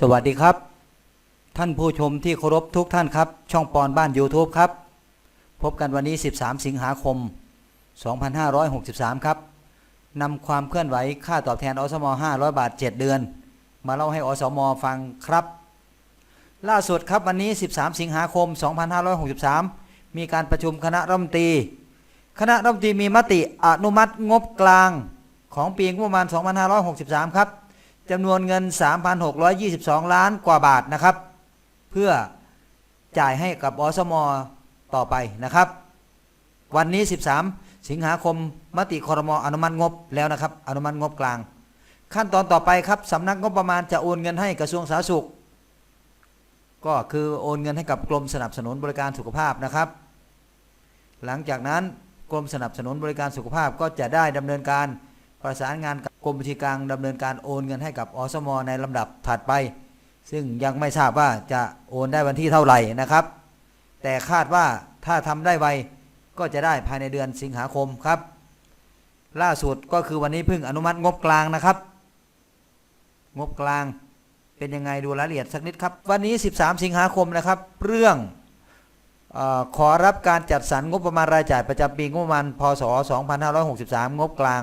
สวัสดีครับ ท่านผู้ชมที่เคารพทุกท่านครับ ช่องปอนบ้าน YouTube ครับ พบกันวันนี้ 13 สิงหาคม 2563 ครับนำความเคลื่อนไหวค่าตอบแทนอสม 500 บาท 7 เดือน มาเล่าให้อสม ฟังครับ ล่าสุดครับวันนี้ 13 สิงหาคม 2563 มีการประชุมคณะรัฐมนตรีคณะรัฐมนตรีมีมติอนุมัติงบกลางของปีงบประมาณ 2563 ครับ จำนวนเงิน 3,622 ล้านกว่าบาทนะครับ เพื่อจ่ายให้กับอสมต่อไปนะครับ วันนี้ 13 สิงหาคมมติคอรมอนุมัติงบแล้วนะครับ อนุมัติงบกลาง ขั้นตอนต่อไปครับสำนักงบประมาณจะโอนเงินให้กระทรวงสาธารณสุข ก็คือโอนเงินให้กับกรมสนับสนุนบริการสุขภาพนะครับ หลังจากนั้นกรมสนับสนุนบริการสุขภาพก็จะได้ดำเนินการ ประสานงานกับกรมบัญชีกลางดำเนินการโอนเงินให้กับอสมในลำดับถัดไป ซึ่งยังไม่ทราบว่าจะโอนได้วันที่เท่าไหร่นะครับ แต่คาดว่าถ้าทำได้ไวก็จะได้ภายในเดือนสิงหาคมครับ ล่าสุดก็คือวันนี้เพิ่งอนุมัติงบกลางนะครับ งบกลางเป็นยังไงดูรายละเอียดสักนิดครับ วันนี้ 13 สิงหาคมนะครับ เรื่องอขอรับการจัดสรรงบประมาณรายจ่ายประจำปีงบประมาณพศ 2563 งบกลาง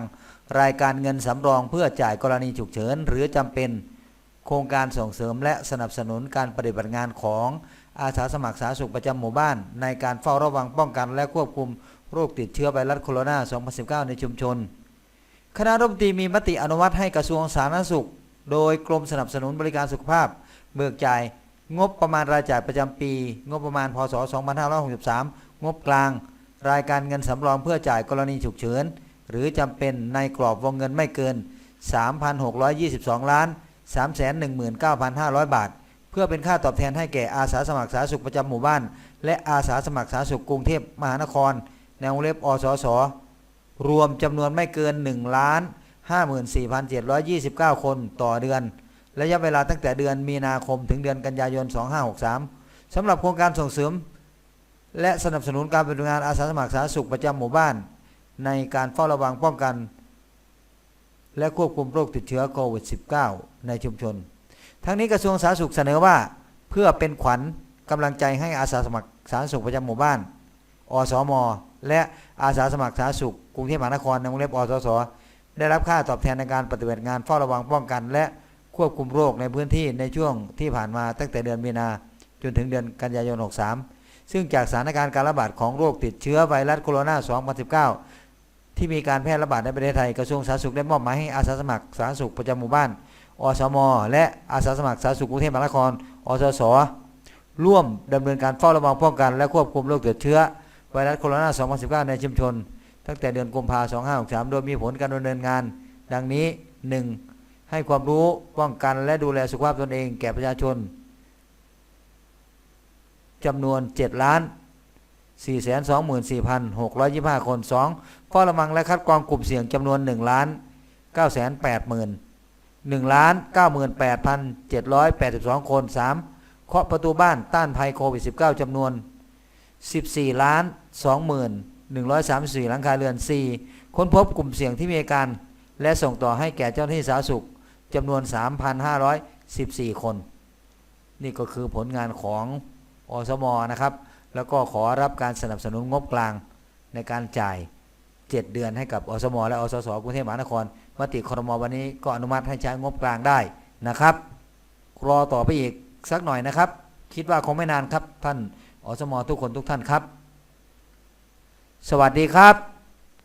รายการเงินสำรองเพื่อจ่ายกรณีฉุกเฉิน หรือจำเป็น โครงการส่งเสริมและสนับสนุนการปฏิบัติงานของอาสาสมัครสาธารณสุขประจำหมู่บ้าน ในการเฝ้าระวังป้องกันและควบคุมโรคติดเชื้อไวรัสโคโรนา 2019 ในชุมชน คณะรัฐมนตรีมีมติอนุมัติให้กระทรวงสาธารณสุข โดยกรมสนับสนุนบริการสุขภาพ เบิกจ่ายงบประมาณรายจ่ายประจำปี งบประมาณพศ 2563 งบกลาง รายการเงินสำรองเพื่อจ่ายกรณีฉุกเฉิน หรือจำเป็นในกรอบวงเงินไม่เกิน 3,622 ล้าน 319,500 บาท เพื่อเป็นค่าตอบแทนให้แก่อาสาสมัครสาธารณสุขประจำหมู่บ้าน และอาสาสมัครสาธารณสุขกรุงเทพมหานคร ในวงเล็บอสสรวมจำนวนไม่เกิน 1 ล้าน 54,729 คนต่อเดือน ระยะเวลาตั้งแต่เดือนมีนาคมถึงเดือนกันยายน 2563สำหรับโครงการส่งเสริม และสนับสนุนการปฏิบัติงานอาสาสมัครสาธารณสุขประจำหมู่บ้าน ในการเฝ้าระวังป้องกัน และควบคุมโรคติดเชื้อโควิด -19 ในชุมชน ทั้งนี้กระทรวงสาธารณสุขเสนอว่า เพื่อเป็นขวัญกำลังใจให้อาสาสมัครสาธารณสุขประจำหมู่บ้าน อสม และอาสาสมัครสาธารณสุขกรุงเทพมหานครในวงเล็บอสสได้รับค่าตอบแทนในการปฏิบัติงานเฝ้าระวังป้องกัน และควบคุมโรคในพื้นที่ในช่วงที่ผ่านมาตั้งแต่เดือนมีนาจนถึงเดือนกันยายน 63 ซึ่งจากสถานการณ์การระบาดของโรคติดเชื้อไวรัสโคโรนา 2019 ที่มีการแพร่ระบาดในประเทศไทยกระทรวงสาธารณสุขได้มอบหมายให้อาสาสมัครสาธารณสุขประจำหมู่บ้านอสม และอาสาสมัครสาธารณสุขกรุงเทพมหานครอสสร่วมดำเนินการเฝ้าระวังป้องกัน และควบคุมโรคติดเชื้อไวรัสโคโรนา 2019 ในชุมชน ตั้งแต่เดือนกุมภาพันธ์2563 โดยมีผลการดำเนินงาน ดังนี้ 1. ให้ความรู้ป้องกันและดูแลสุขภาพตนเองแก่ประชาชนจำนวน 7 ล้าน 424,625 คน 2. เฝ้าระวังและคัดกรองกลุ่มเสี่ยงจำนวน1ล้าน9 8 0 0 0 1ล้าน98,782 คน 3. เคาะประตูบ้านต้านภัยโควิด -19 จำนวน 14 ล้าน 20,134 หลังคาเรือน 4. ค้นพบกลุ่มเสี่ยงที่มีอาการ และส่งต่อให้แก่เจ้าหน้าที่สาธารณสุขจำนวน 3,514 คน นี่ก็คือผลงานของอสมนะครับ แล้วก็ขอรับการสนับสนุนงบกลางในการจ่าย 7 เดือนให้กับอสมและอสสกรุงเทพมหานครมติครมวันนี้ก็อนุมัติให้ใช้งบกลางได้นะครับรอต่อไปอีกสักหน่อยนะครับ คิดว่าคงไม่นานครับท่านอสมทุกคนทุกท่านครับ สวัสดีครับ